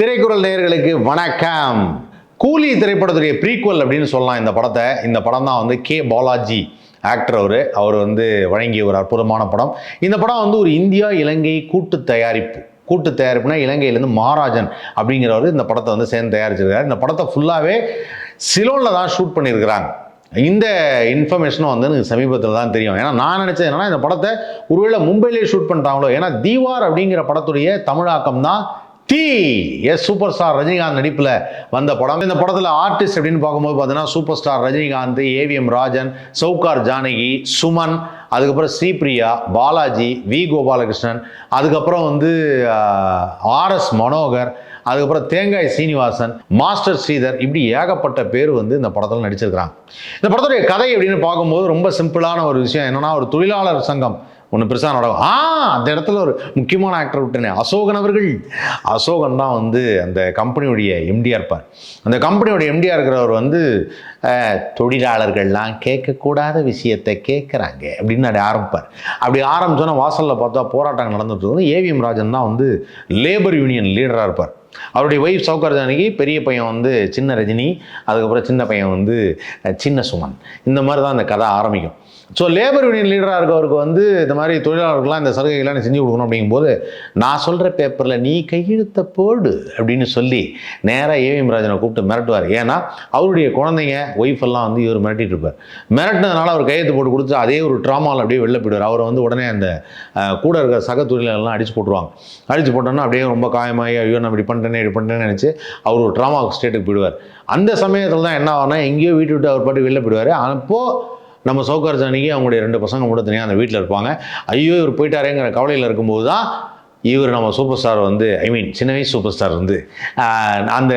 திரைக்குறள் நேயர்களுக்கு வணக்கம். கூலி திரைப்படத்துடைய ப்ரீக்குவல் அப்படின்னு சொல்லலாம் இந்த படத்தை. இந்த படம் தான் வந்து கே பாலாஜி ஆக்டர் அவர். அவர் வந்து வழங்கிய ஒரு அற்புதமான படம். இந்த படம் வந்து ஒரு இந்தியா இலங்கை கூட்டு தயாரிப்பு. கூட்டு தயாரிப்புனா இலங்கையிலேருந்து மகாராஜன் அப்படிங்கிறவர் இந்த படத்தை வந்து சேர்ந்து தயாரிச்சிருக்காரு. இந்த படத்தை ஃபுல்லாகவே சிலோனில் தான் ஷூட் பண்ணியிருக்கிறாங்க. இந்த இன்ஃபர்மேஷனும் வந்து எனக்கு சமீபத்தில் தான் தெரியும். ஏன்னா நான் நினச்சது என்னன்னா இந்த படத்தை ஒருவேளை மும்பையிலே ஷூட் பண்ணிட்டாங்களோ? ஏன்னா தீவார் அப்படிங்கிற படத்துடைய தமிழாக்கம் தான் தீ எஸ் சூப்பர் ஸ்டார் ரஜினிகாந்த் நடிப்பில் வந்த படம். இந்த படத்தில் ஆர்டிஸ்ட் அப்படின்னு பார்க்கும்போது பார்த்தீங்கன்னா super star Rajinikanth AVM Rajan Sowcar Janaki Suman அதுக்கப்புறம் ஸ்ரீபிரியா பாலாஜி வி கோபாலகிருஷ்ணன் அதுக்கப்புறம் வந்து ஆர்எஸ் மனோகர் அதுக்கப்புறம் தேங்காய் சீனிவாசன் மாஸ்டர் ஸ்ரீதர் இப்படி ஏகப்பட்ட பேர் வந்து இந்த படத்தில் நடிச்சிருக்கிறாங்க. இந்த படத்துடைய கதை அப்படின்னு பார்க்கும்போது ரொம்ப சிம்பிளான ஒரு விஷயம் என்னென்னா ஒரு தொழிலாளர் சங்கம் ஒன்று பெருசாக நடக்கும். ஆ அந்த இடத்துல ஒரு முக்கியமான ஆக்டர் விட்டுனே அசோகன் அவர்கள். அசோகன் தான் வந்து அந்த கம்பெனியுடைய எம்டிஆர் இருப்பார். அந்த கம்பெனியோட எம்டிஆர் இருக்கிறவர் வந்து தொழிலாளர்கள்லாம் கேட்கக்கூடாத விஷயத்தை கேட்குறாங்க அப்படின்னு அப்படி ஆரம்பிப்பார். அப்படி ஆரம்பிச்சோன்னா வாசலில் பார்த்தா போராட்டம் நடந்துட்டு ஏவிஎம் ராஜன் தான் வந்து லேபர் யூனியன் லீடராக இருப்பார். அவருடைய ஒய்ஃப் சௌகர்ஜானிக்கு பெரிய பையன் வந்து சின்ன ரஜினி அதுக்கப்புறம் சின்ன பையன் வந்து சின்ன சுமன் இந்த மாதிரி தான் அந்த கதை ஆரம்பிக்கும். ஸோ லேபர் யூனியன் லீடராக இருக்கவருக்கு வந்து இந்த மாதிரி தொழிலாளர்கள்லாம் இந்த சலுகைகள்லாம் செஞ்சு கொடுக்கணும் அப்படிங்கும்போது நான் சொல்கிற பேப்பரில் நீ கையெழுத்த போடு அப்படின்னு சொல்லி நேராக ஏவிஎம் ராஜனை கூப்பிட்டு மிரட்டுவார். ஏன்னா அவருடைய குழந்தைங்க ஒய்ஃப் எல்லாம் வந்து இவர் மிரட்டிட்டு இருப்பார். மிரட்டினதுனால அவர் கையெழுத்து போட்டு கொடுத்து அதே ஒரு ட்ராமாவில் அப்படியே வெளில போயிடுவார். அவரை வந்து உடனே அந்த கூட இருக்கிற சக தொழிலாளர்லாம் அடிச்சு போட்டுருவாங்க. அடிச்சு போட்டோன்னா அப்படியே ரொம்ப காயமாகி ஐயோ நான் இப்படி பண்ணிட்டேனே இப்படி பண்ணிட்டேன்னு நினச்சி அவர் ஒரு ட்ராமா ஸ்டேட்டுக்கு போயிடுவார். அந்த சமயத்தில் தான் என்ன ஆகும்னா எங்கேயோ வீட்டு விட்டு அவர் பாட்டு வெளில போயிடுவார். அப்போது நம்ம சௌகர் ஜானகி அவங்களுடைய ரெண்டு பசங்க மட்டும் தனியாக அந்த வீட்டில் இருப்பாங்க. ஐயோ இவர் போயிட்டாரேங்கிற கவலையில் இருக்கும்போது தான் இவர் நம்ம சூப்பர் ஸ்டார் வந்து ஐ மீன் சின்ன வயசு சூப்பர் ஸ்டார் வந்து அந்த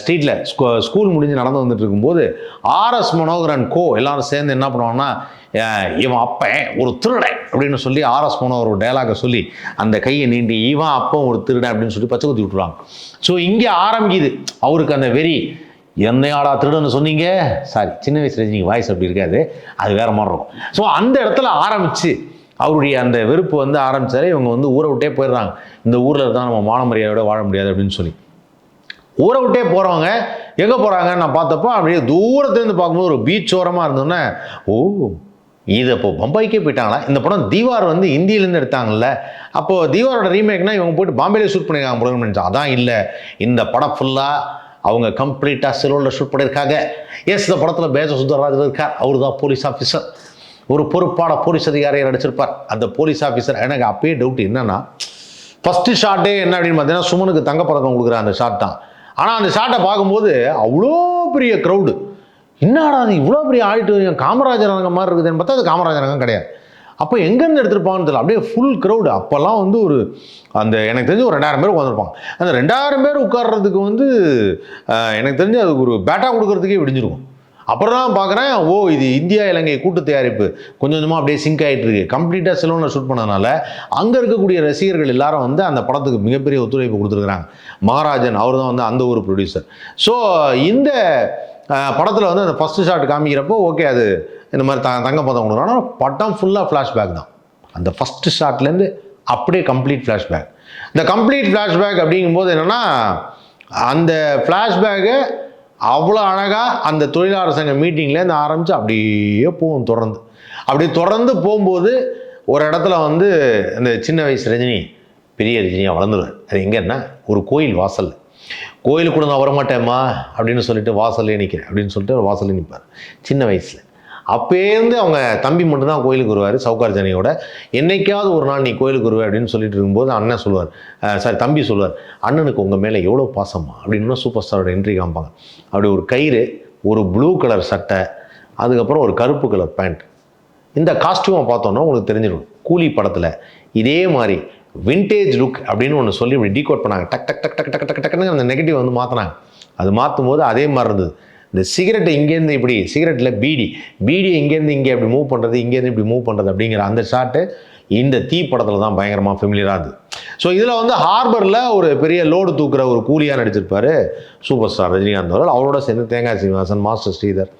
ஸ்ட்ரீட்டில் ஸ்கூல் முடிஞ்சு நடந்து வந்துட்டு இருக்கும்போது ஆர்எஸ் மனோகரன் கோ எல்லாரும் சேர்ந்து என்ன பண்ணுவாங்கன்னா இவன் அப்பன் ஒரு திருடன் அப்படின்னு சொல்லி ஆர்எஸ் மனோகர் ஒரு டைலாகை சொல்லி அந்த கையை நீண்டி இவன் அப்பன் ஒரு திருடன் அப்படின்னு சொல்லி பச்சை குத்தி விட்டுருவாங்க. ஸோ இங்கே ஆரம்பிக்குது. அவருக்கு அந்த வெறி என்னையாடா திருடன்னு சொன்னீங்க? சாரி சின்ன வயசுல நீங்கள் வாய்ஸ் அப்படி இருக்காது. அது வேற மாதிரி இருக்கும். ஸோ அந்த இடத்துல ஆரம்பிச்சு அவருடைய அந்த வெறுப்பு வந்து ஆரம்பிச்சாரு இவங்க வந்து ஊரை விட்டே போயிடுறாங்க. இந்த ஊரில் இருந்தால் நம்ம மான மரியாதையோட வாழ முடியாது அப்படின்னு சொல்லி. ஊரை விட்டே போகிறவங்க எங்கே போகிறாங்கன்னு நான் பார்த்தப்போ அப்படியே தூரத்துலேருந்து பார்க்கும்போது ஒரு பீச் ஓரமாக இருந்தோன்னே ஓ இது அப்போ பம்பாய்க்கே போயிட்டாங்களா? இந்த படம் தீவார் வந்து இந்தியிலேருந்து எடுத்தாங்கல்ல. அப்போது தீவாரோட ரீமேக்னால் இவங்க போயிட்டு பாம்பேலே ஷூட் பண்ணியிருக்காங்க போல நினச்சா அதான் இல்லை. இந்த படம் ஃபுல்லாக அவங்க கம்ப்ளீட்டாக சிலோனில் ஷூட் பண்ணியிருக்காங்க. எஸ் இந்த படத்தில் பேஜ சுந்தரராஜன் இருக்கார். அவர் தான் போலீஸ் ஆஃபீஸர் ஒரு பொறுப்பான போலீஸ் அதிகாரியை நடிச்சிருப்பார். அந்த போலீஸ் ஆஃபீஸர் எனக்கு அப்பயே டவுட் என்னன்னா ஃபஸ்ட்டு ஷாட்டே என்ன அப்படின்னு பார்த்தீங்கன்னா சுமனுக்கு தங்கப்பதக்கம் கொடுக்குற அந்த ஷாட் தான். ஆனால் அந்த ஷாட்டை பார்க்கும்போது அவ்வளோ பெரிய க்ரௌடு என்னடா அது இவ்வளோ பெரிய ஆடிட்டோரியம் காமராஜர் ரங்கம் மாதிரி இருக்குதுன்னு பார்த்தா அது காமராஜர் அங்கே கிடையாது. அப்போ எங்கேருந்து எடுத்திருப்பாங்கன்னு தெரியல. அப்படியே ஃபுல் க்ரௌடு அப்போல்லாம் வந்து ஒரு அந்த எனக்கு தெரிஞ்சு ஒரு ரெண்டாயிரம் பேர் உட்காந்துருப்பாங்க அந்த ரெண்டாயிரம் பேர் உட்கார்றதுக்கு வந்து எனக்கு தெரிஞ்சு அதுக்கு ஒரு பேட்டா கொடுக்கறதுக்கே விடிஞ்சிருக்கும். அப்புறம் தான் பார்க்குறேன் ஓ இது இந்தியா இலங்கை கூட்டு தயாரிப்பு. கொஞ்சம் கொஞ்சமாக அப்படியே சிங்க் ஆகிட்டு இருக்கு. கம்ப்ளீட்டாக சிலோனில் ஷூட் பண்ணதுனால அங்கே இருக்கக்கூடிய ரசிகர்கள் எல்லாரும் வந்து அந்த படத்துக்கு மிகப்பெரிய ஒத்துழைப்பு கொடுத்துருக்குறாங்க. மகாராஜன் அவர் தான் வந்து அந்த ஒரு ப்ரொடியூசர் ஸோ இந்த படத்தில் வந்து அந்த ஃபஸ்ட்டு ஷாட் காமிக்கிறப்போ ஓகே அது இந்த மாதிரி த தங்கப்பதம் கொடுக்குறோம் ஆனால் படம் ஃபுல்லாக ஃப்ளாஷ்பேக் தான். அந்த ஃபஸ்ட்டு ஷாட்லேருந்து அப்படியே கம்ப்ளீட் ஃப்ளாஷ்பேக் இந்த கம்ப்ளீட் ஃப்ளாஷ்பேக் அப்படிங்கும்போது என்னென்னா அந்த ஃப்ளாஷ்பேக்கை அவ்வளோ அழகாக அந்த தொழிலாளர் சங்க மீட்டிங்லேருந்து ஆரம்பித்து அப்படியே போகும் தொடர்ந்து. அப்படி தொடர்ந்து போகும்போது ஒரு இடத்துல வந்து இந்த சின்ன வயசு ரஜினி பெரிய ரஜினியாக வளர்ந்துருவார். அது எங்கன்னா ஒரு கோயில் வாசல் கோயிலுக்கு நான் வரமாட்டேம்மா அப்படின்னு சொல்லிட்டு வாசல்லே நிற்கிறேன் அப்படின்னு சொல்லிட்டு ஒரு வாசல்லே நிற்பார் சின்ன வயசில். அப்பேருந்து அவங்க தம்பி மட்டும்தான் கோயிலுக்கு வருவார் சவுகார் ஜனையோட என்னைக்காவது ஒரு நாள் நீ கோயிலுக்கு வருவே அப்படின்னு சொல்லிட்டு இருக்கும்போது அண்ணன் சொல்லுவார். சாரி தம்பி சொல்லுவார் அண்ணனுக்கு உங்கள் மேலே எவ்வளோ பாசமா? அப்படின்னு சூப்பர் ஸ்டாரோட என்ட்ரி காமிப்பாங்க. அப்படி ஒரு கயிறு ஒரு ப்ளூ கலர் சட்டை அதுக்கப்புறம் ஒரு கருப்பு கலர் பேண்ட் இந்த காஸ்டியூமை பார்த்தோன்னா உங்களுக்கு தெரிஞ்சிடும். கூலி படத்தில் இதே மாதிரி விண்டேஜ் லுக் அப்படின்னு ஒன்று சொல்லி இப்படி டீகோட் பண்ணாங்க. டக் டக் டக் டக் டக் டக் டக்குன்னு அந்த நெகட்டிவ் வந்து மாற்றினாங்க அது மாற்றும் போது அதே மாதிரி இருந்தது. இந்த சிகரெட்டை இங்கேருந்து இப்படி சிகரெட்டில் பீடி பீடியை இங்கேருந்து இங்கே இப்படி மூவ் பண்ணுறது இங்கேருந்து இப்படி மூவ் பண்ணுறது அப்படிங்கிற அந்த ஷாட்டு இந்த தீ படத்தில் தான் பயங்கரமாக ஃபெமிலியராக இருந்தது. ஸோ இதில் வந்து ஹார்பரில் ஒரு பெரிய லோடு தூக்குற ஒரு கூலியாக நடிச்சிருப்பார் சூப்பர் ஸ்டார் ரஜினிகாந்த் அவர்கள். அவரோட சேர்ந்து தேங்காய் சீனிவாசன் மாஸ்டர் ஸ்ரீதர்.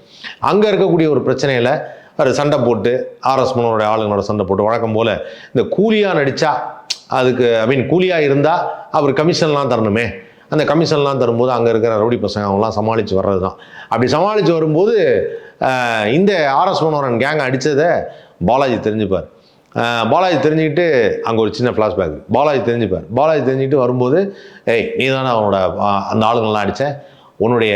அங்கே இருக்கக்கூடிய ஒரு பிரச்சனையில் அவர் சண்டை போட்டு ஆர்எஸ் மனோருடைய ஆளுங்களோட சண்டை போட்டு வழக்கம் போல் இந்த கூலியாக நடித்தா அதுக்கு ஐ மீன் கூலியாக இருந்தால் அவர் கமிஷன்லாம் தரணுமே. அந்த கமிஷன்லாம் தரும்போது அங்கே இருக்கிற ரவுடி பசங்க அவங்களாம் சமாளித்து வர்றது தான் அப்படி சமாளித்து வரும்போது இந்த ஆர்எஸ் மனோரன் கேங் அடித்ததை பாலாஜி தெரிஞ்சுப்பார். பாலாஜி தெரிஞ்சுக்கிட்டு அங்கே ஒரு சின்ன ஃப்ளாஷ்பேக் பாலாஜி தெரிஞ்சுப்பார். பாலாஜி தெரிஞ்சுக்கிட்டு வரும்போது ஏய் நீ தானே அவனோட அந்த ஆளுங்கள்லாம் அடித்த உன்னுடைய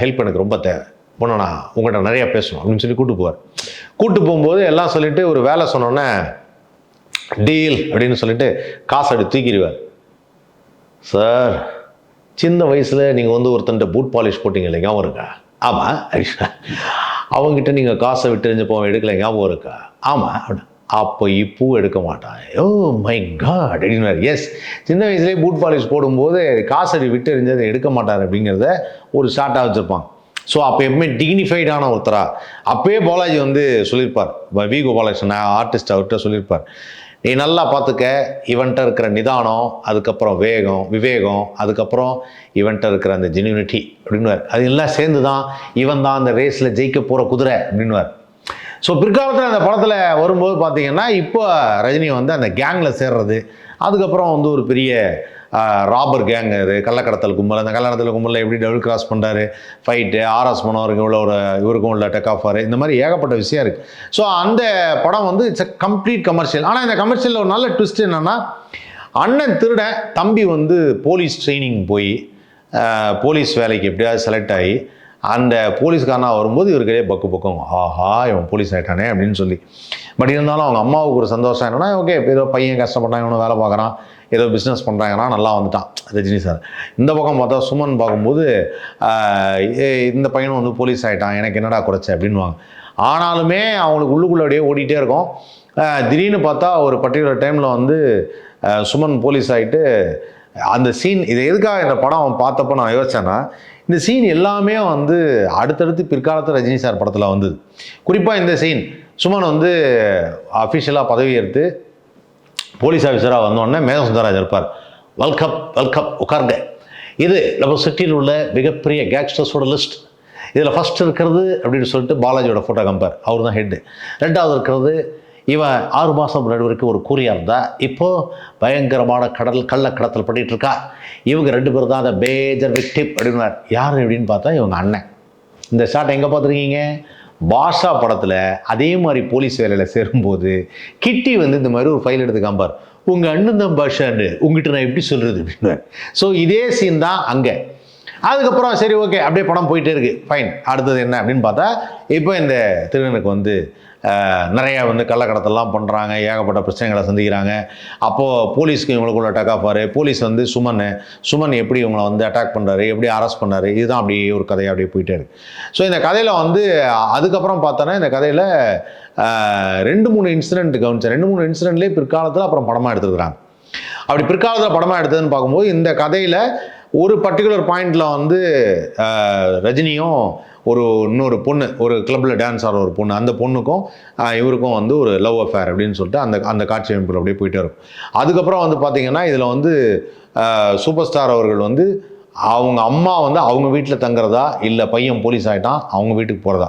ஹெல்ப் எனக்கு ரொம்ப தேவை. பொண்ணு நான் உங்கள்கிட்ட நிறையா பேசணும். அப்படின்னு சொல்லி கூட்டு போவார். கூட்டு போகும்போது எல்லாம் சொல்லிட்டு ஒரு வேலை சொன்னோன்னே டீல் அப்படின்னு சொல்லிட்டு காசு எடுத்து தூக்கிடுவார். சார் சின்ன வயசில் நீங்கள் வந்து ஒருத்தன்ட்ட பூட் பாலிஷ் போட்டீங்க இல்லை ஞாபகம் இருக்கா? ஆமாம் அவங்ககிட்ட நீங்கள் காசை விட்டு எரிஞ்சு போக எடுக்கல ஞாபகம் இருக்கா? ஆமாம் அப்படி. அப்போ இப்போ எடுக்க மாட்டான் ஓ மை காட் அப்படின்னு எஸ் சின்ன வயசுலேயே பூட் பாலிஷ் போடும்போது காசடி விட்டு எறிஞ்சதை எடுக்க மாட்டார் அப்படிங்கிறத ஒரு ஷார்ட்டாக வச்சுருப்பாங்க. ஸோ அப்போ எப்பவுமே டிக்னிஃபைடான ஒருத்தரா. அப்பயே பாலாஜி வந்து சொல்லியிருப்பார். வி. கோபாலகிருஷ்ணன் ஆர்டிஸ்ட் அவர்கிட்ட சொல்லியிருப்பார். நீ நல்லா பார்த்துக்க இவன்கிட்ட இருக்கிற நிதானம் அதுக்கப்புறம் வேகம் விவேகம் அதுக்கப்புறம் இவன்கிட்ட இருக்கிற அந்த ஜென்யூனிட்டி அப்படின்வார் அது எல்லாம் சேர்ந்து தான் இவன் தான் அந்த ரேஸில் ஜெயிக்க போகிற குதிரை அப்படின்வார் ஸோ பிற்காலத்தில் அந்த படத்தில் வரும்போது பார்த்தீங்கன்னா இப்போ ரஜினி வந்து அந்த கேங்கில் சேர்றது அதுக்கப்புறம் வந்து ஒரு பெரிய ராபர் கேங் அது கள்ளக்கடத்தல் கும்பல். அந்த கள்ளக்கடத்தல் கும்பலில் எப்படி டபுள் கிராஸ் பண்ணுறாரு ஃபைட்டு ஆர்எஸ் மனோருக்கு உள்ள ஒரு இவருக்கும் உள்ள டெக் ஆஃபர் இந்த மாதிரி ஏகப்பட்ட விஷயம் இருக்குது ஸோ அந்த படம் வந்து இட்ஸ் கம்ப்ளீட் கமர்ஷியல் ஆனால் இந்த கமர்ஷியலில் ஒரு நல்ல ட்விஸ்ட் என்னென்னா அண்ணன் திருடன் தம்பி வந்து போலீஸ் ட்ரைனிங் போய் போலீஸ் வேலைக்கு எப்படியாவது செலக்ட் ஆகி அந்த போலீஸ்காரனாக வரும்போது இவருக்கே பக்கு பக்கம் ஆஹா இவன் போலீஸ் ஆகிட்டானே அப்படின்னு சொல்லி. பட் இருந்தாலும் அவங்க அம்மாவுக்கு ஒரு சந்தோஷம். என்னன்னா ஓகே ஏதோ பையன் கஷ்டப்பட்டான் இவனும் வேலை பார்க்குறான் ஏதோ பிஸ்னஸ் பண்ணுறாங்கன்னா நல்லா வந்துட்டான். ரஜினி சார் இந்த பக்கம் பார்த்தா சுமன் பார்க்கும்போது இந்த பையனும் வந்து போலீஸ் ஆகிட்டான் எனக்கு என்னடா குறைச்ச அப்படின்வாங்க ஆனாலுமே அவங்களுக்கு உள்ளுக்குள்ள அப்படியே ஓடிட்டே இருக்கும். திடீர்னு பார்த்தா ஒரு பர்டிகுலர் டைமில் வந்து சுமன் போலீஸ் ஆகிட்டு அந்த சீன் இது எதுக்காக இந்த படம் பார்த்தப்போ நான் யோசிச்சேன்னா இந்த சீன் எல்லாமே வந்து அடுத்தடுத்து பிற்காலத்தில் ரஜினி சார் படத்தில் வந்தது. குறிப்பாக இந்த சீன் சுமன் வந்து அஃபிஷியலாக பதவி ஏற்று போலீஸ் ஆஃபீஸராக வந்தோடனே மேக சுந்தரராஜ் இருப்பார். வெல்கம் வெல்கம் உட்காருங்க. இது நம்ம சிட்டியில் உள்ள மிகப்பெரிய கேங்ஸ்டர்ஸோட லிஸ்ட் இதில் ஃபஸ்ட் இருக்கிறது அப்படின்னு சொல்லிட்டு பாலாஜியோட ஃபோட்டோ கம்பேர் அவர் தான் ஹெட்டு ரெண்டாவது இருக்கிறது இவன் ஆறு மாதம் முன்னாடி வரைக்கும் ஒரு கூறியாக இருந்தா இப்போது பயங்கரமான கடல் கள்ள கடத்தல் பண்ணிட்டு இருக்கா. இவங்க ரெண்டு பேர் தான் அந்த மேஜர் விக்டிம் அப்படின்னார். யார் அப்படின்னு பார்த்தா இவங்க அண்ணன். இந்த ஷாட் எங்கே பார்த்துருக்கீங்க? பாஷா படத்தில் அதே மாதிரி போலீஸ் வேலையில் சேரும்போது கிட்டி வந்து இந்த மாதிரி ஒரு ஃபைல் எடுத்து காம்பார் உங்கள் அண்ணன் தான் பாஷான்னு உங்ககிட்ட நான் எப்படி சொல்கிறது அப்படின்னு ஸோ இதே சீன் தான் அங்கே. அதுக்கப்புறம் சரி ஓகே அப்படியே படம் போயிட்டே இருக்கு. ஃபைன் அடுத்தது என்ன அப்படின்னு பார்த்தா இப்போ இந்த திருவனுக்கு வந்து நிறையா வந்து கள்ளக்கடத்தெல்லாம் பண்ணுறாங்க ஏகப்பட்ட பிரச்சனைகளை சந்திக்கிறாங்க. அப்போது போலீஸ்க்கு இவங்களுக்குள்ள அட்டாக் ஆஃபார் போலீஸ் வந்து சுமன் சுமன் எப்படி இவங்களை வந்து அட்டாக் பண்ணுறாரு எப்படி அரெஸ்ட் பண்ணாரு இதுதான் அப்படியே ஒரு கதையாக அப்படியே போயிட்டே இருக்கு. ஸோ இந்த கதையில் வந்து அதுக்கப்புறம் பார்த்தோன்னா இந்த கதையில் ரெண்டு மூணு இன்சிடென்ட் கவனிச்சேன். ரெண்டு மூணு இன்சிடென்ட்லேயே பிற்காலத்தில் அப்புறம் படமாக எடுத்துருக்குறாங்க. அப்படி பிற்காலத்தில் படமாக எடுத்ததுன்னு பார்க்கும்போது இந்த கதையில் ஒரு பர்டிகுலர் பாயிண்டில் வந்து ரஜினியும் ஒரு இன்னொரு பொண்ணு ஒரு கிளப்பில் டான்ஸ் ஆடுற ஒரு பொண்ணு. அந்த பொண்ணுக்கும் இவருக்கும் வந்து ஒரு லவ் அஃபேர் அப்படின்னு சொல்லிட்டு அந்த அந்த காட்சி அமைப்பில் அப்படியே போயிட்டே இருக்கும். அதுக்கப்புறம் வந்து பார்த்தீங்கன்னா இதில் வந்து சூப்பர் ஸ்டார் அவர்கள் வந்து அவங்க அம்மா வந்து அவங்க வீட்டில் தங்குறதா? இல்லை பையன் போலீஸ் ஆகிட்டான் அவங்க வீட்டுக்கு போகிறதா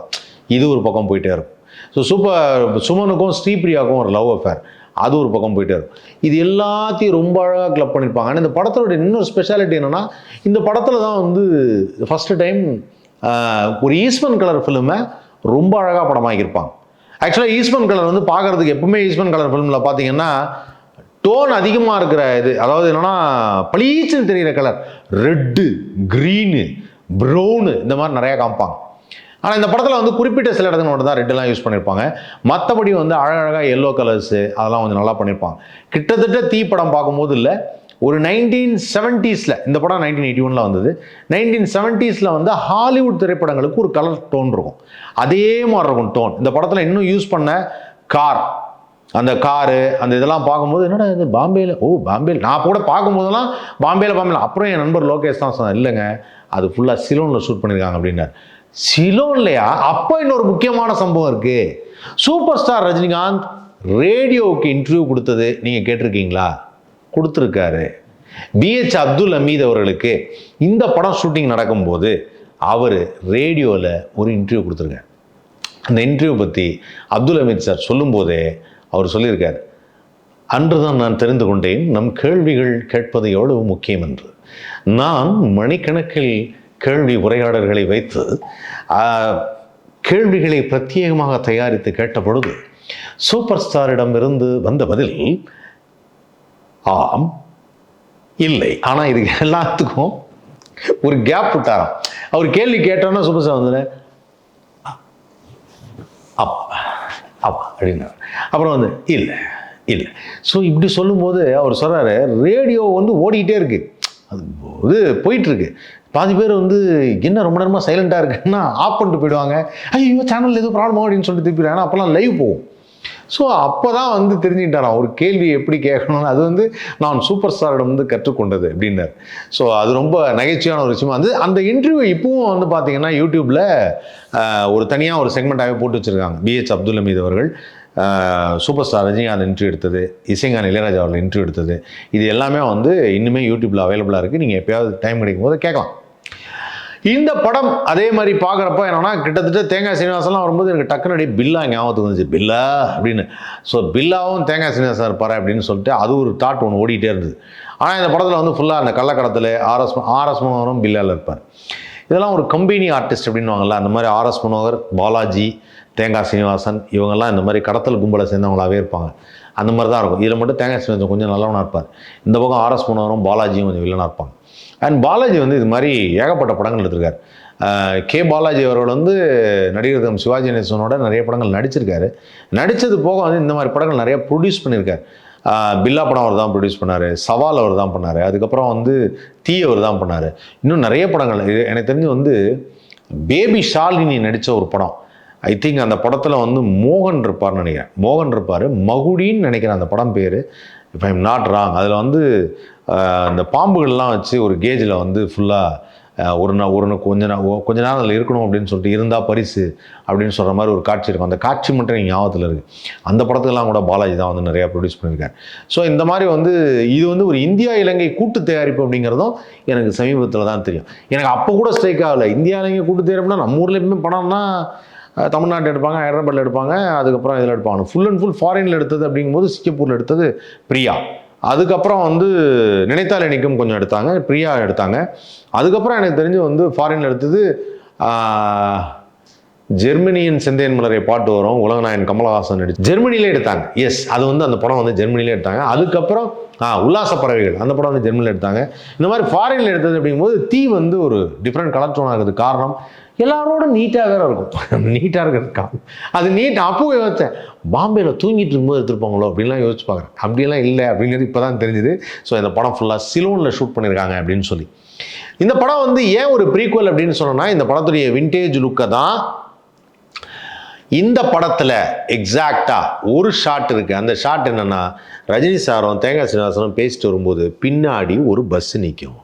இது ஒரு பக்கம் போயிட்டே இருக்கும். ஸோ சூப்பர் சுமனுக்கும் ஸ்ரீபிரியாவுக்கும் ஒரு லவ் அஃபேர் அது ஒரு பக்கம் போயிட்டே இருக்கும். இது எல்லாத்தையும் ரொம்ப அழகாக கிளப் பண்ணியிருப்பாங்க ஆனால் இந்த படத்தோட இன்னொரு ஸ்பெஷாலிட்டி என்னென்னா இந்த படத்தில் தான் வந்து ஃபஸ்ட்டு டைம் ஒரு ஈஸ்வன் கலர் ஃபிலிமை ரொம்ப அழகாக படமாக்கியிருப்பாங்க. ஆக்சுவலாக ஈஸ்வன் கலர் வந்து பார்க்குறதுக்கு எப்பவுமே ஈஸ்வன் கலர் ஃபிலிமில் பார்த்தீங்கன்னா டோன் அதிகமாக இருக்கிற இது. அதாவது என்னென்னா பளீச்சுன்னு தெரிகிற கலர் ரெட்டு க்ரீனு ப்ரௌனு இந்த மாதிரி நிறையா காமிப்பாங்க. ஆனால் இந்த படத்தில் வந்து குறிப்பிட்ட சில இடத்துல மட்டும் தான் ரெட்டெல்லாம் யூஸ் பண்ணியிருப்பாங்க. மற்றபடி வந்து அழகழகாக எல்லோ கலர்ஸு அதெல்லாம் கொஞ்சம் நல்லா பண்ணியிருப்பாங்க. கிட்டத்தட்ட தீ படம் பார்க்கும்போது இல்லை. ஒரு நைன்டீன் செவன்ட்டீஸில் இந்த படம் நைன்டீன் எயிட்டி ஒனில் வந்தது. நைன்டீன் செவன்ட்டீஸில் வந்து ஹாலிவுட் திரைப்படங்களுக்கு ஒரு கலர் டோன் இருக்கும். அதே மாதிரி இருக்கும் டோன் இந்த படத்தில் இன்னும் யூஸ் பண்ண கார் அந்த காரு அந்த இதெல்லாம் பார்க்கும்போது என்னடா இது பாம்பேயில் ஓ பாம்பேயில் நான் கூட பார்க்கும்போதெல்லாம் பாம்பேயில் பாம்பேயில் அப்புறம் என் நண்பர் லோகேஷ் தான் சொன்னார் இல்லைங்க அது ஃபுல்லாக சிலோனில் ஷூட் பண்ணியிருக்காங்க அப்படின்னார். சிலோன்லையா? அப்போ இன்னொரு முக்கியமான சம்பவம் இருக்குது சூப்பர் ஸ்டார் ரஜினிகாந்த் ரேடியோவுக்கு இன்டர்வியூ கொடுத்தது நீங்கள் கேட்டிருக்கீங்களா? கொடுத்துருக்காரு. பிஹெச் அப்துல் அமீத் அவர்களுக்கு இந்த படம் ஷூட்டிங் நடக்கும்போது அவர் ரேடியோவில் ஒரு இன்டர்வியூ கொடுத்துருக்காரு. அந்த இன்டர்வியூ பற்றி அப்துல் அமித் சார் சொல்லும்போதே அவர் சொல்லியிருக்கார். அன்றுதான் நான் தெரிந்து கொண்டேன் நம் கேள்விகள் கேட்பது எவ்வளவு முக்கியம் என்று. நான் மணிக்கணக்கில் கேள்வி உரையாடல்களை வைத்து கேள்விகளை பிரத்யேகமாக தயாரித்து கேட்ட பொழுது சூப்பர் ஸ்டாரிடமிருந்து வந்த பதில் ஆம். இல்லை. ஆனால் இது எல்லாத்துக்கும் ஒரு கேப் விட்டாராம் அவர் கேள்வி கேட்டோன்னா சுபசா வந்து அப்பா அப்பா அப்படின்னாரு. அப்புறம் வந்து இல்லை இல்லை. ஸோ இப்படி சொல்லும்போது அவர் சொல்கிறாரு ரேடியோ வந்து ஓடிக்கிட்டே இருக்கு. அது இது போயிட்டுருக்கு. பாதி பேர் வந்து என்ன ரொம்ப நேரமாக சைலண்ட்டாக இருக்குன்னா ஆஃப் பண்ணிட்டு போயிடுவாங்க. ஐயோ சேனல் எதுவும் ப்ராப்ளம் அப்படின்னு சொல்லிட்டு திருப்பிடுவாங்க ஆனால் அப்போல்லாம் லைவ் போகும். ஸோ அப்போ தான் வந்து தெரிஞ்சுக்கிட்டாராம் ஒரு கேள்வி எப்படி கேட்கணும்னு? அது வந்து நான் சூப்பர் ஸ்டாரிடம் வந்து கற்றுக்கொண்டது அப்படின்னார். ஸோ அது ரொம்ப நகைச்சுவையான ஒரு விஷயமா வந்து அந்த இன்டர்வியூ இப்பவும் வந்து பார்த்தீங்கன்னா யூடியூப்பில் ஒரு தனியாக ஒரு செக்மெண்ட்டாகவே போட்டு வச்சுருக்காங்க. பிஹெச் அப்துல் ஹமீத் அவர்கள் சூப்பர் ஸ்டார் ரஜினிகாந்த் இன்டர்வியூ எடுத்தது இசைங்கான் இளையராஜா அவர்கள் இன்டர்வியூ எடுத்தது. இது எல்லாமே வந்து இன்னுமே யூடியூப்பில் அவைலபிளாக இருக்குது நீங்கள் எப்பயாவது டைம் கிடைக்கும் போது கேட்கலாம். இந்த படம் அதே மாதிரி பார்க்குறப்ப என்னன்னா கிட்டத்தட்ட தேங்காய் சீனிவாசன்லாம் வரும்போது எனக்கு டக்குனு அடி பில்லா ஞாபகத்துக்கு வந்துச்சு. பில்லா அப்படின்னு. ஸோ பில்லாவும் தேங்காய் சீனிவாசன் இருப்பார் அப்படின்னு சொல்லிட்டு அது ஒரு தாட் ஒன்று ஓடிட்டே இருந்தது. ஆனால் இந்த படத்தில் வந்து ஃபுல்லாக அந்த கள்ளக்கடத்தில் ஆர்எஸ் ஆர்எஸ் மனோகரும் பில்லாவில் இருப்பார். இதெல்லாம் ஒரு கம்பெனி ஆர்டிஸ்ட் அப்படின்னுவாங்கல்ல அந்த மாதிரி ஆர்எஸ் மனோகர் பாலாஜி தேங்காய் சீனிவாசன் இவங்கெல்லாம் இந்த மாதிரி கடத்தல் கும்பலை சேர்ந்தவங்களாவே இருப்பாங்க. அந்த மாதிரி தான் இருக்கும். இதில் மட்டும் தேங்காய் சீனிவாசன் கொஞ்சம் நல்லவனாக இருப்பார். இந்த பக்கம் ஆர்எஸ் மனோகரும் பாலாஜியும் கொஞ்சம் வில்லனாக இருப்பாங்க. அண்ட் பாலாஜி வந்து இது மாதிரி ஏகப்பட்ட படங்கள் எடுத்திருக்காரு. கே பாலாஜி அவர்கள் வந்து நடிகர் தம் சிவாஜி நேசனோட நிறைய படங்கள் நடிச்சிருக்காரு. நடித்தது போக வந்து இந்த மாதிரி படங்கள் நிறைய ப்ரொடியூஸ் பண்ணியிருக்காரு. பில்லா படம் அவர் தான் ப்ரொடியூஸ் பண்ணார். சவால் அவர் தான் பண்ணார். அதுக்கப்புறம் வந்து தீ அவர் தான் பண்ணார். இன்னும் நிறைய படங்கள். எனக்கு தெரிஞ்சு வந்து பேபி ஷாலினி நடித்த ஒரு படம். ஐ திங்க் அந்த படத்தில் வந்து மோகன் இருப்பார்னு நினைக்கிறேன். மோகன் இருப்பார். மகுடின்னு நினைக்கிறேன் அந்த படம் பேர். இஃப் ஐம் நாட் ராங் அதில் வந்து அந்த பாம்புகள்லாம் வச்சு ஒரு கேஜில் வந்து ஃபுல்லாக ஒரு நாள் ஒரு நாள் கொஞ்ச நாள் கொஞ்ச நேரம் அதில் இருக்கணும் அப்படின்னு சொல்லிட்டு இருந்தால் பரிசு அப்படின்னு சொல்கிற மாதிரி ஒரு காட்சி இருக்கும். அந்த காட்சி மட்டும் எங்கள் ஞாபகத்தில் இருக்குது அந்த படத்துக்கெல்லாம் கூட பாலாஜி தான் வந்து நிறையா ப்ரொடியூஸ் பண்ணியிருக்காரு. ஸோ இந்த மாதிரி வந்து இது வந்து ஒரு இந்தியா இலங்கை கூட்டு தயாரிப்பு அப்படிங்கிறதும் எனக்கு சமீபத்தில் தான் தெரியும். எனக்கு அப்போ கூட ஸ்ட்ரைக் ஆகலை. இந்தியா இலங்கை கூட்டு தயாரிப்புனா நம்ம ஊரில் எப்பவுமே படம்னா தமிழ்நாட்டில் எடுப்பாங்க ஹைதராபாத்தில் எடுப்பாங்க அதுக்கப்புறம் இதில் எடுப்பாங்க. ஃபுல் அண்ட் ஃபுல் ஃபாரினில் எடுத்தது அப்படிங்கும்போது சிங்கப்பூரில் எடுத்தது பிரியா. அதுக்கப்புறம் வந்து நினைத்தால் இணைக்கும் கொஞ்சம் எடுத்தாங்க பிரியா எடுத்தாங்க. அதுக்கப்புறம் எனக்கு தெரிஞ்சு வந்து ஃபாரின் எடுத்தது ஜெர்மனியின் செந்தேன் மலரை பாட்டு வரும். உலகநாயன் கமலஹாசன் நடிச்சு ஜெர்மனிலே எடுத்தாங்க. எஸ் அது வந்து அந்த படம் வந்து ஜெர்மனிலே எடுத்தாங்க. அதுக்கப்புறம் ஆ உல்லாச பறவைகள் அந்த படம் வந்து ஜெர்மனியில் எடுத்தாங்க. இந்த மாதிரி ஃபாரினில் எடுத்தது அப்படிங்கும்போது தீ வந்து ஒரு டிஃப்ரெண்ட் கலர் டோன் ஆகுது காரணம் எல்லாரோட நீட்டாக வேற இருக்கும். நீட்டாக இருக்கிறது காரணம். அது நீட் அப்போ யோசித்தேன் பாம்பேயில் தூங்கிட்டு இருக்கும்போது எடுத்துருப்பாங்களோ அப்படின்லாம் யோசிச்சு பார்க்குறேன். அப்படிலாம் இல்லை அப்படிங்கிறது இப்போ தான் தெரிஞ்சுது. ஸோ இந்த படம் ஃபுல்லாக சிலோனில் ஷூட் பண்ணியிருக்காங்க அப்படின்னு சொல்லி. இந்த படம் வந்து ஏன் ஒரு ப்ரீக்குவல் அப்படின்னு சொன்னோன்னா இந்த படத்துடைய விண்டேஜ் லுக்கை தான் இந்த படத்தில் எக்ஸாக்டாக ஒரு ஷாட் இருக்குது அந்த ஷாட் என்னென்னா ரஜினி சாரும் தேங்காய் சீனிவாசனும் பேசிட்டு வரும்போது பின்னாடி ஒரு பஸ் நிற்கும்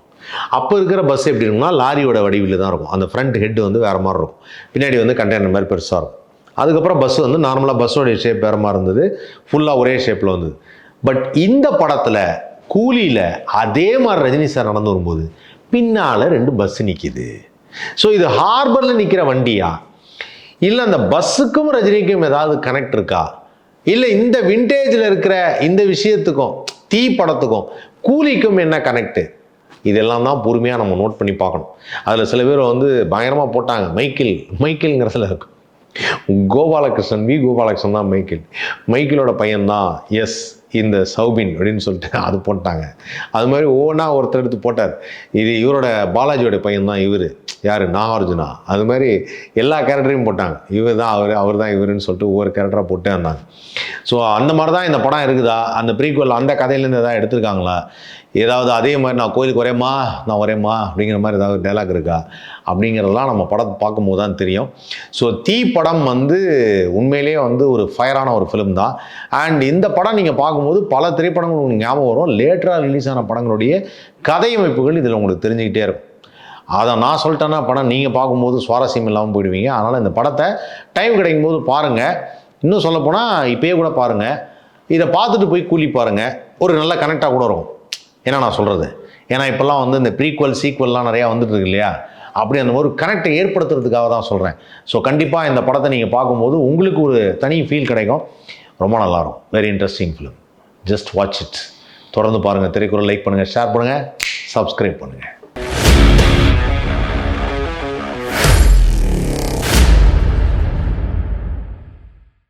அப்போ இருக்கிற பஸ் எப்படி இருக்கும்னா லாரியோட வடிவில் தான் இருக்கும். அந்த ஃப்ரண்ட் ஹெட் வந்து வேறு மாதிரி இருக்கும். பின்னாடி வந்து கண்டெய்னர் மாதிரி பெருசாக இருக்கும். அதுக்கப்புறம் பஸ் வந்து நார்மலாக பஸ்ஸோடைய ஷேப் வேறு மாதிரி இருந்தது. ஃபுல்லாக ஒரே ஷேப்பில் வந்தது. பட் இந்த படத்தில் கூலியில் அதே மாதிரி ரஜினி சார் நடந்து வரும்போது பின்னால் ரெண்டு பஸ் நிற்கிது ஸோ இது ஹார்பரில் நிற்கிற வண்டியா? இல்லை அந்த பஸ்ஸுக்கும் ரஜினிக்கும் ஏதாவது கனெக்ட் இருக்கா? இல்லை இந்த விண்டேஜில் இருக்கிற இந்த விஷயத்துக்கும் தீ படத்துக்கும் கூலிக்கும் என்ன கனெக்ட்டு இதெல்லாம் தான் பொறுமையாக நம்ம நோட் பண்ணி பார்க்கணும். அதில் சில பேர் வந்து பயங்கரமாக போட்டாங்க மைக்கேல் மைக்கிள்ங்கிறதுல இருக்கும் கோபாலகிருஷ்ணன் வி கோபாலகிருஷ்ணன் தான் மைக்கேல் மைக்கேலோட பையன்தான் எஸ் இந்த சௌபின் அப்படின்னு சொல்லிட்டு அது போட்டாங்க. அது மாதிரி ஒவ்வொன்றா ஒருத்தர் எடுத்து போட்டார். இது இவரோட பாலாஜியோட பையன்தான் இவர். யார்? நாகார்ஜுனா அது மாதிரி எல்லா கேரக்டரையும் போட்டாங்க. இவர் தான் அவர் அவர் தான் இவருன்னு சொல்லிட்டு ஒவ்வொரு கேரக்டராக போட்டே இருந்தாங்க ஸோ அந்த மாதிரி தான் இந்த படம் இருக்குதா? அந்த ப்ரீக்குவல் அந்த கதையிலேருந்து எதாவது எடுத்திருக்காங்களா? ஏதாவது அதே மாதிரி நான் கோயிலுக்கு வரேம்மா நான் வரேம்மா அப்படிங்கிற மாதிரி ஏதாவது டைலாக் இருக்கா? அப்படிங்கிறதெல்லாம் நம்ம படத்தை பார்க்கும்போது தான் தெரியும். ஸோ தீ படம் வந்து உண்மையிலேயே வந்து ஒரு ஃபயரான ஒரு ஃபிலிம் தான். அண்ட் இந்த படம் நீங்கள் பார்க்கும்போது பல திரைப்படங்கள் உங்களுக்கு ஞாபகம் வரும். லேட்டராக ரிலீஸ் ஆன படங்களுடைய கதையமைப்புகள் இதில் உங்களுக்கு தெரிஞ்சுக்கிட்டே இருக்கும். அதை நான் சொல்லிட்டேன்னா படம் நீங்கள் பார்க்கும்போது சுவாரஸ்யம் இல்லாமல் போயிடுவீங்க. அதனால் இந்த படத்தை டைம் கிடைக்கும் போது பாருங்கள் இன்னும் சொல்லப்போனால் இப்போயே கூட பாருங்கள் இதை பார்த்துட்டு போய் கூலி பாருங்கள் ஒரு நல்ல கனெக்டாக கூட இருக்கும். என்ன நான் சொல்கிறது ஏன்னா இப்போல்லாம் வந்து இந்த ப்ரீக்வல் சீக்வல்லாம் நிறையா வந்துட்டு இருக்கு இல்லையா? அப்படி அந்த ஒரு கனெக்டை ஏற்படுத்துறதுக்காக தான் சொல்கிறேன் ஸோ கண்டிப்பாக இந்த படத்தை நீங்கள் பார்க்கும்போது உங்களுக்கு ஒரு தனி ஃபீல் கிடைக்கும். ரொம்ப நல்லாயிருக்கும் very interesting film just watch it தொடர்ந்து பாருங்கள் திரைக்குறள் லைக் பண்ணுங்கள் ஷேர் பண்ணுங்கள் சப்ஸ்கிரைப் பண்ணுங்கள்